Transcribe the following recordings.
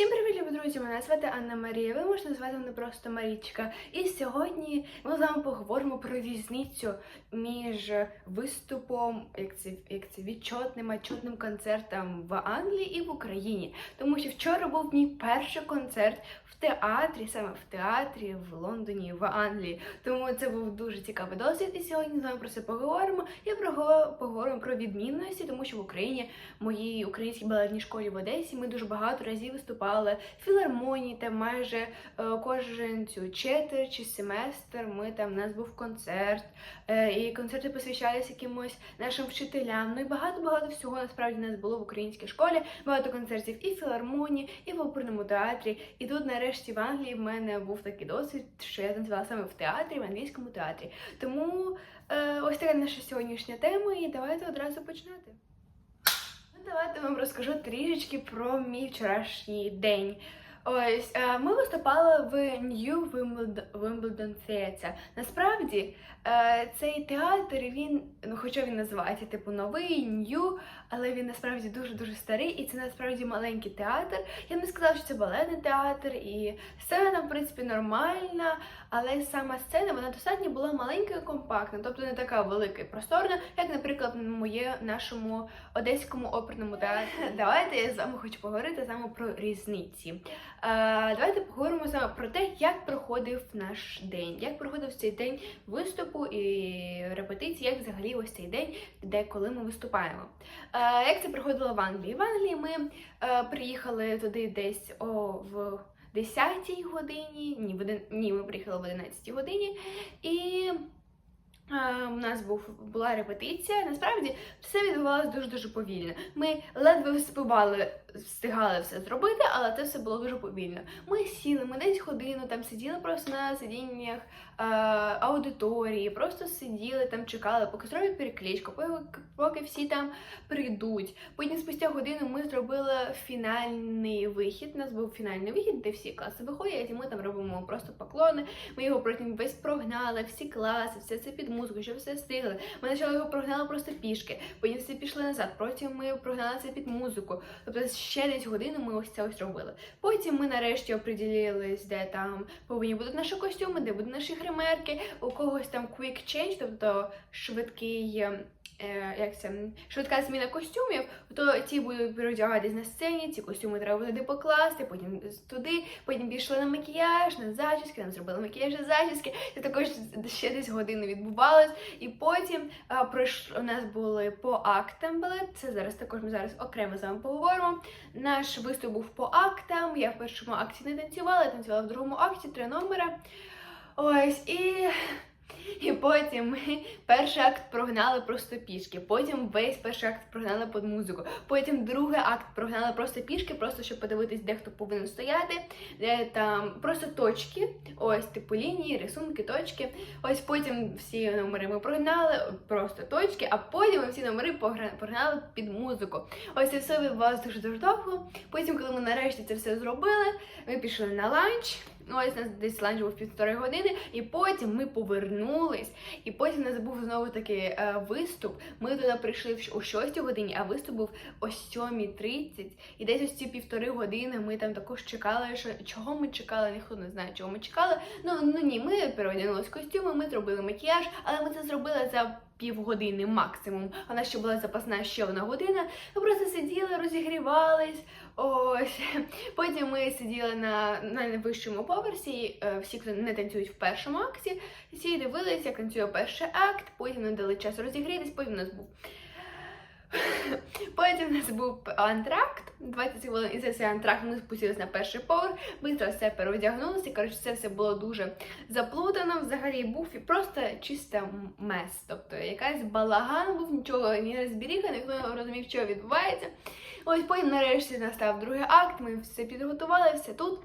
Всім привіт, любі друзі! Мене звати Анна Марія. Ви можете назвати мене просто Марічка. І сьогодні ми з вами поговоримо про різницю між виступом, як це, як це відчотним, отчетним концертом в Англії і в Україні. Тому що вчора був мій перший концерт в театрі, саме в театрі в Лондоні, в Англії. Тому це був дуже цікавий досвід. І сьогодні з вами про це поговоримо. І про поговоримо про відмінності, тому що в Україні моїй українській балетній школі в Одесі ми дуже багато разів виступали в філармонії, там майже е, кожен цю четверть чи семестр. Ми там у нас був концерт, е, і концерти посвящалися якимось нашим вчителям. Ну і багато багато всього насправді нас було в українській школі. Багато концертів і в філармонії, і в оперному театрі. І тут, нарешті, в Англії в мене був такий досвід, що я танцювала саме в театрі, в англійському театрі. Тому е, ось така наша сьогоднішня тема, і давайте одразу починати. Давайте вам розкажу трішечки про мій вчорашній день. Ось е, ми виступали в New Wimbledon, Theatre. Насправді е, цей театр він, ну хоча він називається типу новий, New, але він насправді дуже дуже старий, і це насправді маленький театр. Я не сказала, що це балетний театр, і сцена в принципі нормальна, але сама сцена вона достатньо була маленька і компактна, тобто не така велика і просторна, як, наприклад, моє нашому одеському оперному театрі. Давайте я з вами хочу поговорити саме про різниці. Е, давайте поговоримо саме про те, як проходив наш день, як проходив цей день виступу і репетиції, як взагалі ось цей день, де коли ми виступаємо. Е, як це проходило в Англії? В Англії ми е, приїхали туди десь о, в 10-й годині. Ні, в один... Ні, ми приїхали в 11-й годині. І у нас був була репетиція. Насправді все відбувалося дуже дуже повільно. Ми ледве встигали, встигали все зробити, але це все було дуже повільно. Ми сіли, ми десь годину там сиділи просто на сидіннях е, аудиторії, просто сиділи там, чекали, поки зроблять перекличку, поки, всі там прийдуть. Потім спустя годину ми зробили фінальний вихід. У нас був фінальний вихід, де всі класи виходять, і ми там робимо просто поклони. Ми його потім весь прогнали, всі класи, все це під музику, щоб все встигли. Ми спочатку його прогнали просто пішки, потім всі пішли назад. Потім ми прогнали це під музику. Тобто ще десь годину ми ось це ось робили. Потім ми нарешті оприділились, де там повинні будуть наші костюми, де будуть наші гримерки, у когось там quick change, тобто швидкий. Е, Як це швидка зміна костюмів, то ті будуть переодягатись на сцені, ці костюми треба туди покласти, потім туди, потім пішли на макіяж, на зачіски, нам зробили макіяж на зачіски. Це також ще десь години відбувалось. І потім а, пройш... у нас були по актам балет. Це зараз також ми зараз окремо з вами поговоримо. Наш виступ був по актам. Я в першому акті не танцювала, я танцювала в другому акті три номера. Ось і. І потім ми перший акт прогнали просто пішки, потім весь перший акт прогнали під музику, потім другий акт прогнали просто пішки, просто щоб подивитись, де хто повинен стояти, де там просто точки, ось типу лінії, рисунки, точки. Ось потім всі номери ми прогнали, просто точки, а потім ми всі номери прогнали під музику. Ось це все відбувалося дуже дуже довго. Потім, коли ми нарешті це все зробили, ми пішли на ланч. Ось нас десь ланч був півтори години, і потім ми повернулись. І потім нас був знову таки е, виступ. Ми туди прийшли о 6 годині, а виступ був о 7.30. І десь ось ці півтори години ми там також чекали, що чого ми чекали, ніхто не знає, чого ми чекали. Ну ну ні, ми переодягнули в костюми, ми зробили макіяж, але ми це зробили за півгодини максимум. Нас ще була запасна ще одна година. Ми просто сиділи, розігрівались. Ось потім ми сиділи на, на найвищому поверсі. е, Всі, хто не танцюють в першому акті, всі дивилися, як танцює перший акт. Потім нам дали час розігрітись. Потім у нас був Потім у нас був антракт, 20 хвилин, і за цей антракт ми спустилися на перший поверх, швидко все переодягнулися. Коротше, це все було дуже заплутано. Взагалі був і просто чисто мес. Тобто якась балаган був, нічого не розберіга, ніхто не розумів, що відбувається. Ось потім нарешті настав другий акт, ми все підготували, все тут.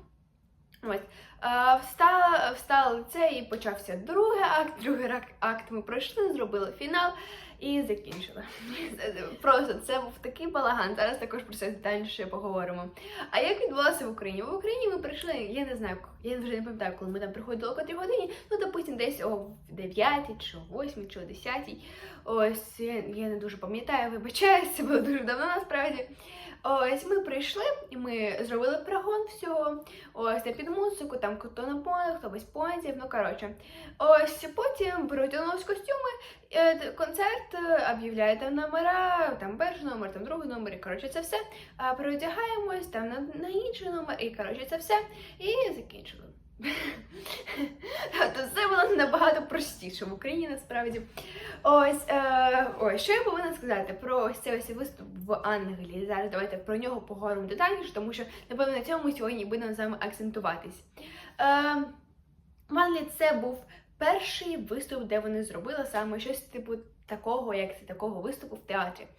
Ось. Е, Встала, встали це і почався другий акт. Другий акт ми пройшли, зробили фінал і закінчили. Просто це був такий балаган. Зараз також про це детальніше поговоримо. А як відбулося в Україні? В Україні ми прийшли, я не знаю, я вже не пам'ятаю, коли ми там приходили о котрій годині, ну допустим, десь о 9 чи о 8 чи о 10. Ось я, не дуже пам'ятаю, вибачаюсь, це було дуже давно насправді. Ось ми прийшли, і ми зробили прогон всього. Ось під музику, там хто на понах, хто без понтів, ну коротше. Ось потім переодягнулись костюми, е, концерт, е, об'являє там номера, там перший номер, там другий номер, і коротше це все. Переодягаємось там на, на інший номер, і коротше це все. І закінчили. То це було набагато простіше в Україні насправді. Ось, е, ой, що я повинна сказати про ось цей ось виступ в Англії. Зараз давайте про нього поговоримо детальніше, тому що, напевно, на цьому сьогодні будемо з вами акцентуватись. Е, в Англії це був перший виступ, де вони зробили саме щось типу такого, як це такого виступу в театрі. Е,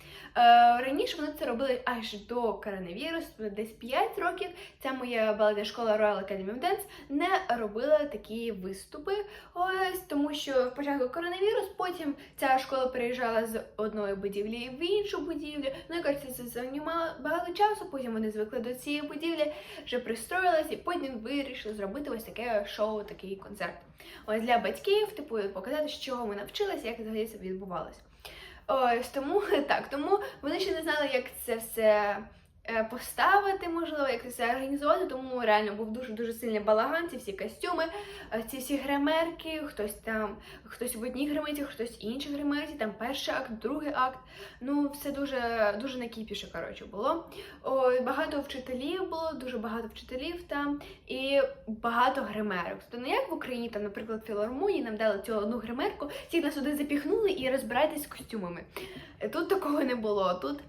раніше вони це робили аж до коронавірусу, десь 5 років. Ця моя балетна школа Royal Academy of Dance не робила такі виступи. Ось тому, що спочатку коронавірус, потім ця школа переїжджала з одної будівлі в іншу будівлю. Ну і кажеться, це займало багато часу. Потім вони звикли до цієї будівлі, вже пристроїлись, і потім вирішили зробити ось таке шоу, такий концерт. Ось для батьків, типу, показати, з чого ми навчилися, як взагалі це відбувалося. Ось тому так, тому вони ще не знали, як це все поставити, можливо, як це все організувати. Тому реально був дуже дуже сильний балаган, ці всі костюми, е, ці всі гримерки, хтось там, хтось в одній гримерці, хтось іншій гримерці, там перший акт, другий акт. Ну, все дуже дуже накіпіше, коротше, було. Ой, багато вчителів було, дуже багато вчителів там і багато гримерок. Тобто не як в Україні, там, наприклад, в філармонії нам дали цю одну гримерку, всіх нас сюди запіхнули і розбирайтесь з костюмами. Е, Тут такого не було. Тут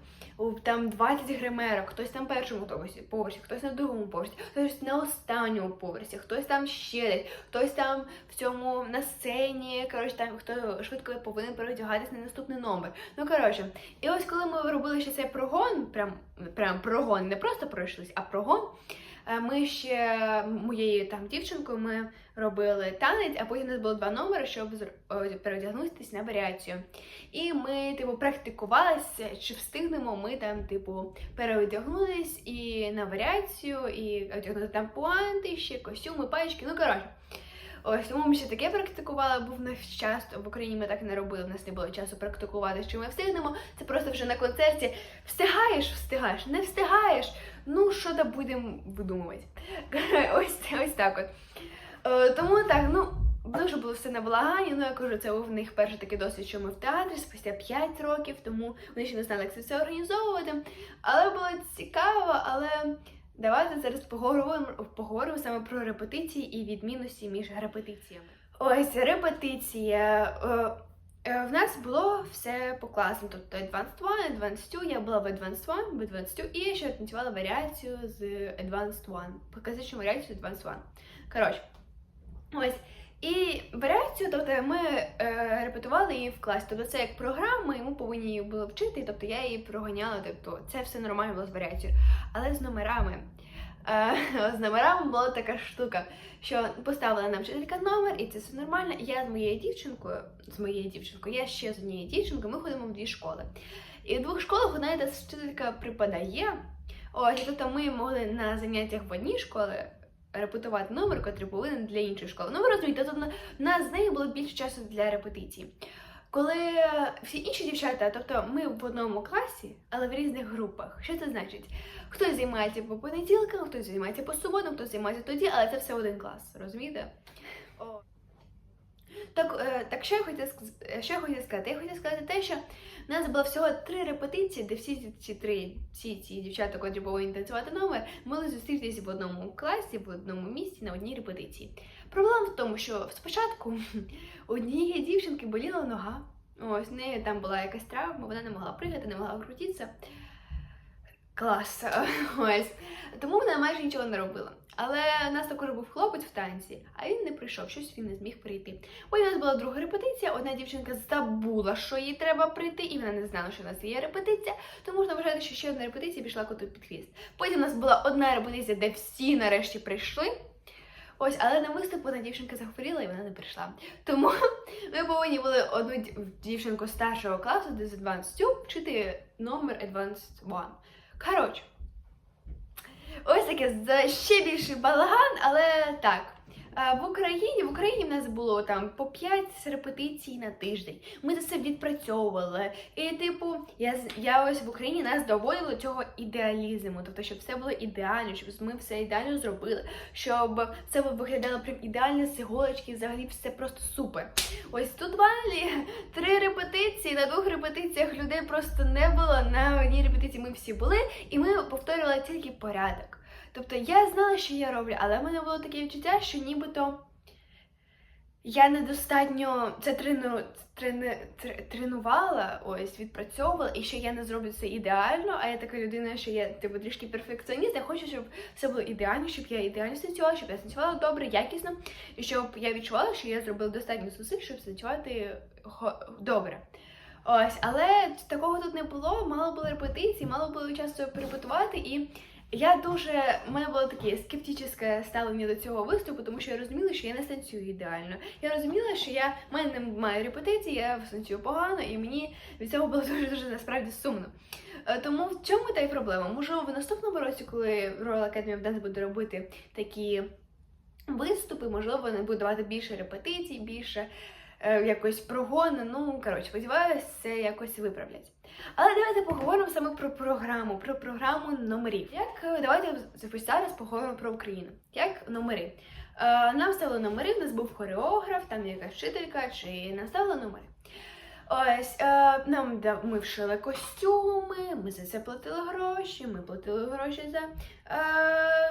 там 20 гримерок, хтось там першому поверсі, поверсі, хтось на другому поверсі, хтось на останньому поверсі, хтось там ще десь, хтось там в цьому на сцені. Коротше, там хто швидко повинен переодягатись на наступний номер. Ну коротше, і ось коли ми робили ще цей прогон, прям прям прогон, не просто пройшлись, а прогон. Е, Ми ще моєю там дівчинкою ми робили танець, а потім у нас було два номери, щоб переодягнутися на варіацію. І ми, типу, практикувалися, чи встигнемо ми там, типу, переодягнулись і на варіацію, і одягнути там пуанти, ще костюми, паєчки, ну коротше. Ось тому ми ще таке практикували, був не час. В Україні ми так не робили, в нас не було часу практикувати, що ми встигнемо. Це просто вже на концерті. Встигаєш, встигаєш, не встигаєш. Ну, що то будемо видумувати. Ось, ось так от. Е, тому так, ну. Дуже було все на благанні, ну я кажу, це в них перший такий досвід, що ми в театрі спустя 5 років, тому вони ще не знали, як це все організовувати. Але було цікаво, але давайте зараз поговоримо, поговоримо саме про репетиції і відмінності між репетиціями. Ось репетиція. Е, е, В нас було все по класам, тобто Advanced 1, Advanced 2, я була в Advanced 1, в Advanced 2, і я ще танцювала варіацію з Advanced 1, показичну варіацію Advanced 1. Коротше, ось. І варіацію, тобто ми е, репетували її в класі. Тобто це як програма, і ми повинні її було вчити, тобто я її проганяла, тобто це все нормально було з варіацією. Але з номерами. Е, з номерами була така штука, що поставила нам вчителька номер, і це все нормально. Я з моєю дівчинкою, з моєю дівчинкою, я ще з однією дівчинкою, ми ходимо в дві школи. І в двох школах і вчителька припадає. Ось, тобто ми могли на заняттях в одній школі репетувати номер, котрий повинен для іншої школи. Ну, ви розумієте, тобто в нас з нею було більше часу для репетиції. Коли всі інші дівчата, тобто ми в одному класі, але в різних групах. Що це значить? Хтось займається по понеділкам, хтось займається по суботам, хтось займається тоді, але це все один клас, розумієте? Так, е, так що я хотіла що я хотіла сказати? Я хотіла сказати те, що у нас було всього три репетиції, де всі ці- три, всі ці дівчата, котрі повинні танцювати номер, могли зустрітися в одному класі, в одному місці на одній репетиції. Проблема в тому, що спочатку однієї дівчинки боліла нога. Ось в неї там була якась травма, вона не могла пригати, не могла крутитися. Клас. Ось. Тому вона майже нічого не робила. Але у нас також був хлопець в танці, а він не прийшов, щось він не зміг прийти. Потім у нас була друга репетиція, одна дівчинка забула, що їй треба прийти, і вона не знала, що у нас є репетиція, тому можна вважати, що ще одна репетиція пішла коту під хвіст. Потім у нас була одна репетиція, де всі нарешті прийшли. Ось, але на виступ одна дівчинка захворіла і вона не прийшла. Тому ми повинні були одну дівчинку старшого класу, де з Advanced 2, вчити номер Advanced 1. Коротше, ось таке за ще більший балаган, але так. В Україні в Україні в нас було там по 5 репетицій на тиждень. Ми це все відпрацьовували. І, типу, я я ось в Україні нас доводили до цього ідеалізму, тобто, щоб все було ідеально, щоб ми все ідеально зробили, щоб все виглядало прям ідеально з іголочки, взагалі все просто супер. Ось тут в Англії три репетиції. На двох репетиціях людей просто не було. На одній репетиції ми всі були, і ми повторювали тільки порядок. Тобто я знала, що я роблю, але в мене було таке відчуття, що нібито я недостатньо це трену, трене, тренувала, ось відпрацьовувала, і що я не зроблю це ідеально. А я така людина, що я типу трішки перфекціоніст. Я хочу, щоб все було ідеально, щоб я ідеально станцювала, щоб я станцювала добре, якісно, і щоб я відчувала, що я зробила достатньо зусиль, щоб станцювати добре. Ось, але такого тут не було, мало було репетицій, мало було часу перепетувати, і я дуже у мене було таке скептичне ставлення до цього виступу, тому що я розуміла, що я не станцюю ідеально. Я розуміла, що я в мене немає репетицій, я станцюю погано, і мені від цього було дуже дуже насправді сумно. Е, Тому в чому та й проблема? Можливо, в наступному році, коли Royal Academy of Dance буде робити такі виступи, можливо, вони будуть давати більше репетицій, більше якось прогону. Ну, коротше, сподіваюся, це якось виправлять. Але давайте поговоримо саме про програму, про програму номерів. Як е, давайте зараз поговоримо про Україну. Як номери? Е, нам ставили номери, в нас був хореограф, там якась вчителька, чи нам ставили номери. Ось е, нам ми вшили костюми, ми за це платили гроші, ми платили гроші за е,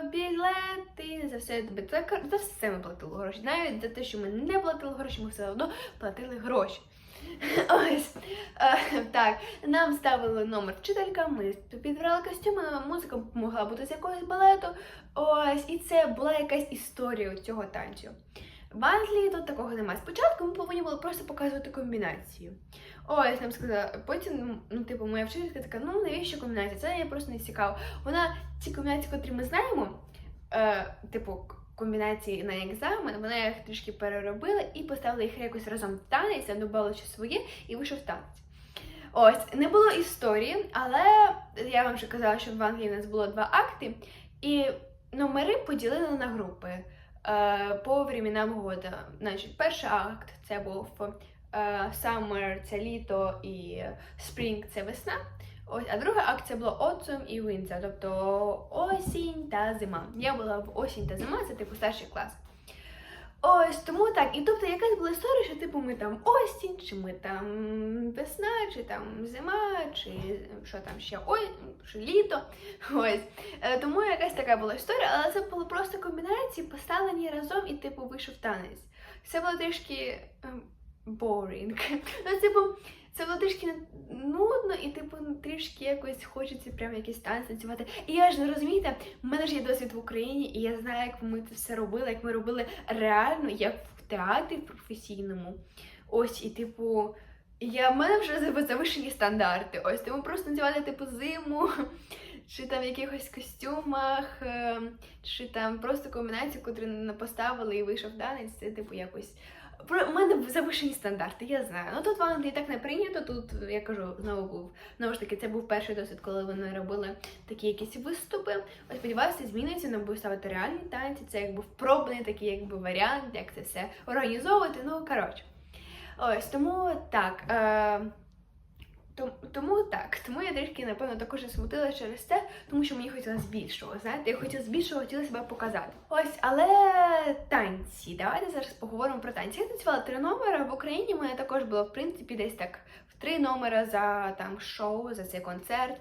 за все за, за все ми платили гроші. Навіть за те, що ми не платили гроші, ми все одно платили гроші. Ось е, так, нам ставили номер вчителька, ми підбирали костюми, музика могла бути з якогось балету. Ось, і це була якась історія цього танцю. В Англії тут такого немає. Спочатку ми повинні були просто показувати комбінацію. Ось нам сказали, потім, ну, типу, моя вчителька така, ну навіщо комбінація? Це я просто не цікаво. Вона ці комбінації, котрі ми знаємо, е, типу, комбінації на екзамен, вона їх трішки переробила і поставила їх якось разом в танець, додала щось своє і вийшов танець. Ось, не було історії, але я вам вже казала, що в Англії у нас було два акти, і номери поділили на групи е, по временам года. Значить, перший акт це був е, Summer, це літо, і Spring це весна. Ось, а друга акція була Autumn і Winter, тобто осінь та зима. Я була в осінь та зима, це типу старший клас. Ось тому так. І тобто якась була історія, що типу ми там осінь, чи ми там весна, чи там зима, чи що там ще ой, чи літо. Ось. Е, Тому якась така була історія, але це було просто комбінації, поставлені разом і типу вийшов танець. Це було трішки ем, boring. Ну, типу, це було трішки нудно і, типу, трішки якось хочеться прям якийсь танець танцювати. І я ж не розумієте, в мене ж є досвід в Україні, і я знаю, як ми це все робили, як ми робили реально, як в театрі професійному. Ось, і типу, я, в мене вже завишені стандарти. Ось, тому просто танцювати, типу, зиму. Чи там в якихось костюмах, е, чи там просто комбінацію, котру не поставили і вийшов танець, це типу якось у мене завишені стандарти, я знаю. Ну тут в Англії так не прийнято. Тут я кажу, знову був знову ж таки, це був перший досвід, коли вони робили такі якісь виступи. Ось сподіваюся, зміниться, не будуть ставити реальні танці. Це якби впробний такий якби варіант, як це все організовувати. Ну коротше, ось тому так. Е, тому, тому так, тому я трішки, напевно, також і смутила через це, тому що мені хотілося більшого. Знаєте, я хотіла більшого, хотіла себе показати. Ось, але танці. Давайте зараз поговоримо про танці. Я танцювала три номери. В Україні в мене також було, в принципі, десь так в три номери за там шоу, за цей концерт.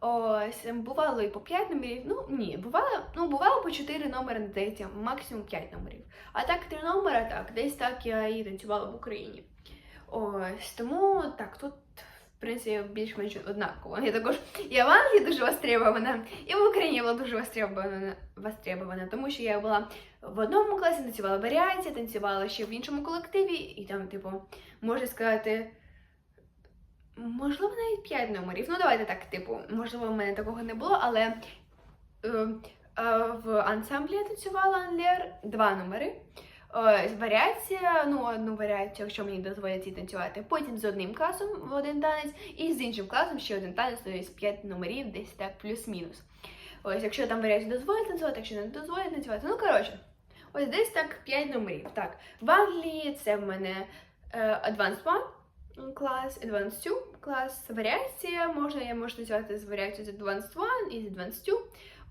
Ось бувало і по 5 номерів. Ну ні, бувало, ну бувало по 4 номери, здається, максимум 5 номерів. А так три номери, так, десь так я і танцювала в Україні. Ось тому так, тут в принципі більш-менш однаково. Я також я в Англії дуже востребована, і в Україні була дуже востребована, востребована, тому що я була в одному класі, танцювала варіація, танцювала ще в іншому колективі, і там, типу, можна сказати. Можливо, навіть 5 номерів. Ну, давайте так, типу, можливо, в мене такого не було, але е, е, в ансамблі я танцювала Анлер два номери. Варіація, ну одну варіацію, якщо мені дозволять її танцювати. Потім з одним класом в один танець, і з іншим класом ще один танець, то є 5 номерів, десь так плюс-мінус. Ось, якщо там варіацію дозволять танцювати, якщо не дозволять танцювати. Ну коротше, Ось десь так 5 номерів. Так, в Англії це в мене е, Advanced One клас, Advanced 2 клас, варіація. Можна, я можу називати з варіацією з Advanced 1 і з Advanced 2.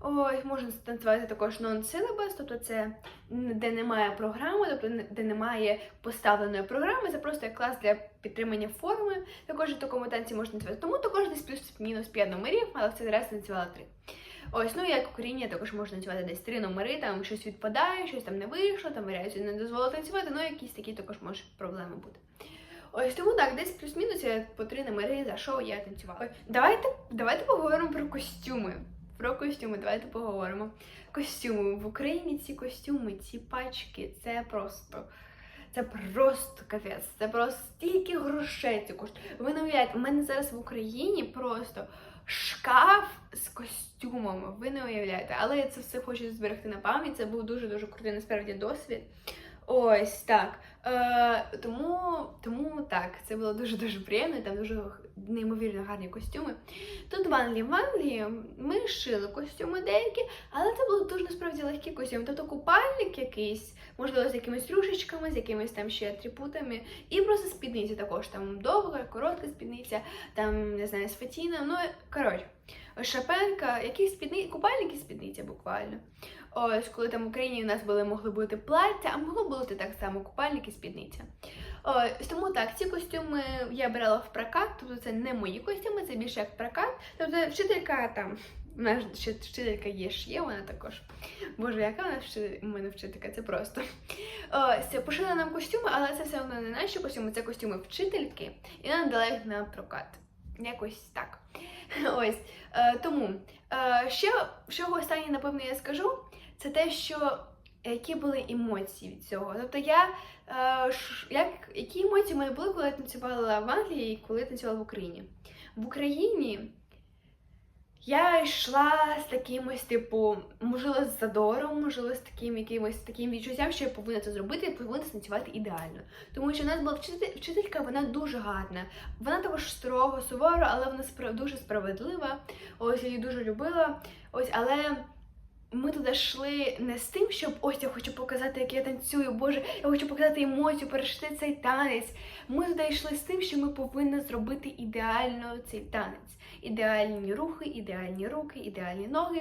Ось, можна називати також non-syllabus, тобто це де немає програми, тобто де немає поставленої програми, це просто як клас для підтримання форми. Також в такому танці можна називати. Тому також десь плюс-мінус 5 номерів, але в цей раз називала 3. Ось, ну як Україні також можна називати десь три номери, там щось відпадає, щось там не вийшло, там варіацію не дозволили танцювати, ну якісь такі також можуть проблеми бути. Ось тому так, десь плюс-мінус я по три номери за шоу я танцювала. Ой, давайте, давайте поговоримо про костюми. Про костюми, давайте поговоримо. Костюми в Україні ці костюми, ці пачки, це просто. Це просто капець, це просто стільки грошей це коштує. Ви не уявляєте, у мене зараз в Україні просто шкаф з костюмами. Ви не уявляєте, але я це все хочу зберегти на пам'ять. Це був дуже дуже крутий насправді досвід. Ось так. Е, тому, тому так, це було дуже дуже приємно. Там дуже неймовірно гарні костюми. Тут в Англії, в Англії ми шили костюми деякі, але це були дуже насправді легкі костюми. Тобто купальник якийсь, можливо, з якимись рюшечками, з якимись там ще атрибутами, і просто спідниця також. Там довга, коротка спідниця, там не знаю, з. Ну коротше, шапенка, якісь спідниці, купальник і спідниця буквально. Ось, коли там в Україні у нас були могли бути плаття, а могло бути так само купальник і спідниця. Ось, тому так, ці костюми я брала в прокат, тобто це не мої костюми, це більше як прокат. Тобто вчителька там, у нас ще вчителька є ж є, вона також. Боже, яка вона вчи- у мене вчителька, це просто. Ось, пошила нам костюми, але це все одно не наші костюми, це костюми вчительки, і нам дала їх на прокат. Якось так. Ось. Е, тому е, ще, що останнє, напевно, я скажу, це те, що які були емоції від цього. Тобто я е, як, які емоції в мене були, коли я танцювала в Англії і коли я танцювала в Україні. В Україні я йшла з таким ось, типу, можливо, з задором, можливо, з таким якимось таким відчуттям, що я повинна це зробити, і повинна танцювати ідеально. Тому що в нас була вчителька, вона дуже гарна. Вона також строго, суворо, але вона дуже справедлива. Ось я її дуже любила. Ось, але ми туди йшли не з тим, щоб ось я хочу показати, як я танцюю, Боже, я хочу показати емоцію, пережити цей танець. Ми туди йшли з тим, що ми повинні зробити ідеально цей танець. Ідеальні рухи, ідеальні руки, ідеальні ноги,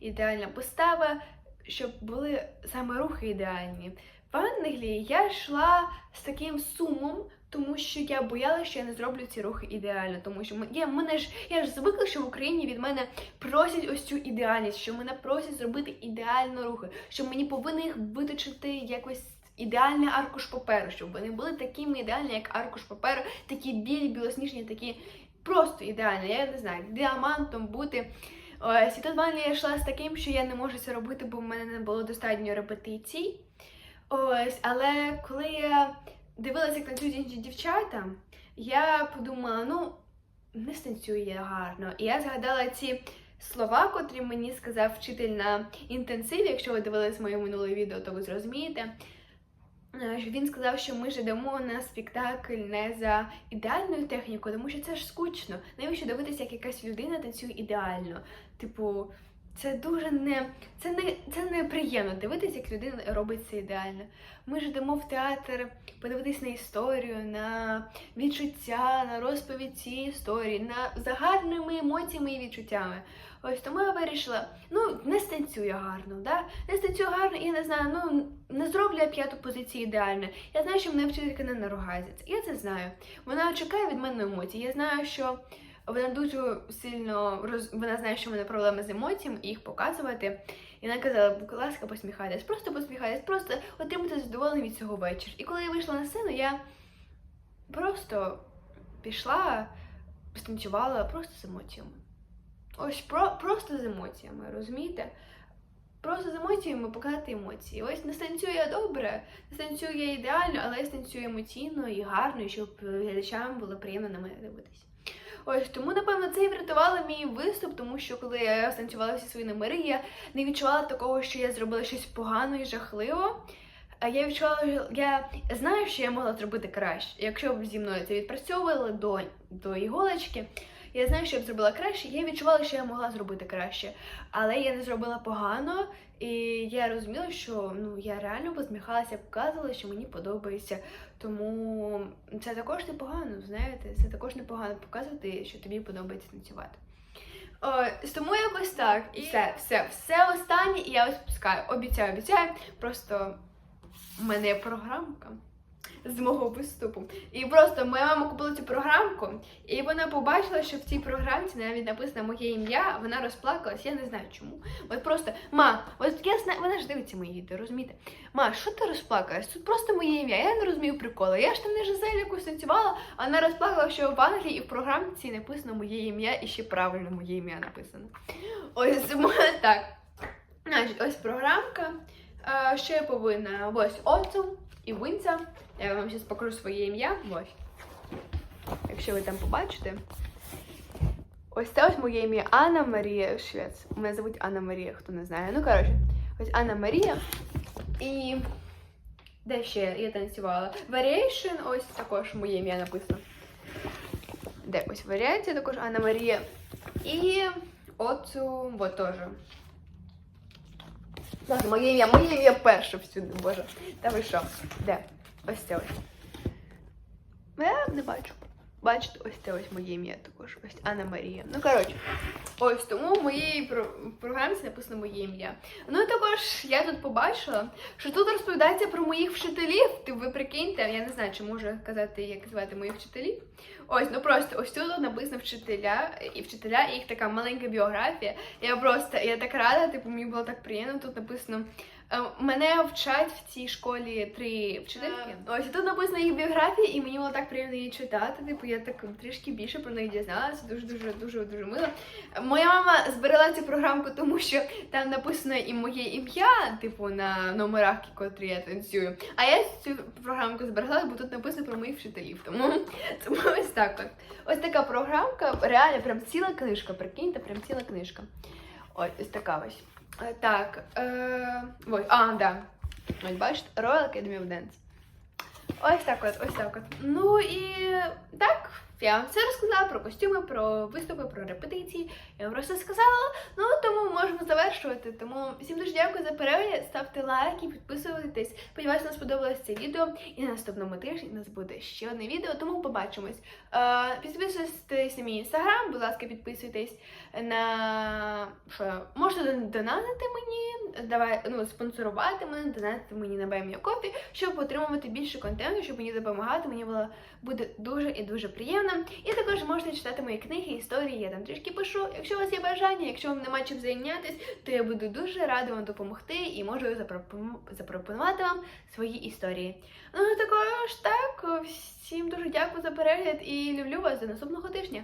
ідеальна постава, щоб були саме рухи ідеальні. В Англії я йшла з таким сумом, тому що я боялася, що я не зроблю ці рухи ідеально. Тому що я, мене ж, я ж звикла, що в Україні від мене просять ось цю ідеальність, що мене просять зробити ідеально рухи, що мені повинні їх виточити якось. Ідеальний аркуш паперу, щоб вони були такими ідеальні, як аркуш паперу, такі білі, білосніжні, такі просто ідеальні. Я не знаю, діамантом бути. Ось я йшла з таким, що я не можу це робити, бо в мене не було достатньо репетицій. Ось, але коли я дивилася, як танцюють інші дівчата, я подумала, ну, не станцюю я гарно. І я згадала ці слова, котрі мені сказав вчитель на інтенсиві. Якщо ви дивились моє минуле відео, то ви зрозумієте. Е, Він сказав, що ми ж йдемо на спектакль не за ідеальною технікою, тому що це ж скучно. Навіщо дивитися, як якась людина танцює ідеально? Типу, це дуже не це не це не приємно дивитися, як людина робить це ідеально. Ми ж йдемо в театр подивитись на історію, на відчуття, на розповідь цієї історії, на загальними емоціями і відчуттями. Ось тому я вирішила, ну не станцюю гарно, да? не станцюю гарно, і не знаю, ну не зроблю я п'яту позицію ідеально. Я знаю, що мене вчителька не наругається. Я це знаю. Вона чекає від мене емоцій. Я знаю, що вона дуже сильно роз... вона знає, що в мене проблеми з емоціями, їх показувати. І вона казала, будь ласка, посміхайтесь, просто посміхайтесь, просто отримайте задоволення від цього вечора. І коли я вийшла на сцену, я просто пішла, станцювала просто з емоціями. Ось про, просто з емоціями, розумієте? Просто з емоціями показати емоції. Ось не станцюю я добре, не станцюю я ідеально, але я станцюю емоційно і гарно, і щоб глядачам було приємно на мене дивитися. Ось тому, напевно, це і врятувало мій виступ, тому що коли я станцювала всі свої номери, я не відчувала такого, що я зробила щось погано і жахливо. Я відчувала, я знаю, що я могла зробити краще. Якщо б зі мною це відпрацьовували до, до іголочки, Я знаю, що я б зробила краще. Я відчувала, що я могла зробити краще, але я не зробила погано, і я розуміла, що ну я реально посміхалася, показувала, що мені подобається. Тому це також непогано, знаєте, це також непогано показувати, що тобі подобається танцювати. О, тому якось так. І все, все, все останнє, і я ось пускаю. Обіцяю, обіцяю. Просто в мене є програмка з мого виступу. І просто моя мама купила цю програмку, і вона побачила, що в цій програмці навіть написано моє ім'я, вона розплакалась, я не знаю чому. От просто, ма, от я знаю, вона ж дивиться мої відео, розумієте? Ма, що ти розплакалась? Тут просто моє ім'я, я не розумію приколи. Я ж там не Жизель якусь танцювала, а вона розплакала, що в Англії і в програмці написано моє ім'я, і ще правильно моє ім'я написано. Ось так. Ось програмка. Що я повинна? Ось оцу і винця. Я вам зараз покажу своє ім'я. Ось. Якщо ви там побачите. Ось це ось моє ім'я Анна Марія Швець. Мене звуть Анна Марія, хто не знає. Ну, коротше, ось Анна Марія. І де ще я танцювала? Variation, ось також моє ім'я написано. Де ось варіація, також Анна Марія. І оцю, вот теж. Моє ім'я, моє ім'я перше всюди, боже. Та ви що? Де? Ось це ось. Я не бачу. Бачите, ось це ось моє ім'я також. Ось Анна Марія. Ну, коротше, ось тому в моїй про- програмці написано моє ім'я. Ну і також я тут побачила, що тут розповідається про моїх вчителів. Ти ви прикиньте, я не знаю, чи можу казати, як звати моїх вчителів. Ось, ну просто ось тут написано вчителя і вчителя, і їх така маленька біографія. Я просто я так рада, типу, мені було так приємно. Тут написано. Е, Мене вчать в цій школі три вчительки. Ось і тут написано їх біографії, і мені було так приємно її читати. Типу, я так трішки більше про них дізналася. Дуже дуже дуже дуже мило. Моя мама збирала цю програмку, тому що там написано і моє ім'я, типу, на номерах, котрі я танцюю. А я цю програмку зберегла, бо тут написано про моїх вчителів. Тому, тому ось так от. Ось така програмка, реально, прям ціла книжка. Прикиньте, прям ціла книжка. Ось ось така ось. Е, Так. Е, ой, а, да. Ось бачите, Royal Academy of Dance. Ось так от, ось так от. Ну і так, я вам все розказала про костюми, про виступи, про репетиції. Я вам просто сказала. Ну тому можемо завершувати. Тому всім дуже дякую за перегляд. Ставте лайки, підписуйтесь. Сподіваюся, вам сподобалось це відео. І на наступному тижні у нас буде ще одне відео, тому побачимось. Е, підписуйтесь на мій інстаграм, будь ласка, підписуйтесь на що можете донатити мені, давай ну спонсорувати мене, донатити мені на Баймія Кофі, щоб отримувати більше контенту, щоб мені допомагати. Мені було буде дуже і дуже приємно. І також можете читати мої книги, історії. Я там трішки пишу. Якщо у вас є бажання, якщо вам нема чим зайнятись, то я буду дуже рада вам допомогти і можу запропону- запропонувати вам свої історії. Ну також так, всім дуже дякую за перегляд і люблю вас до наступного тижня.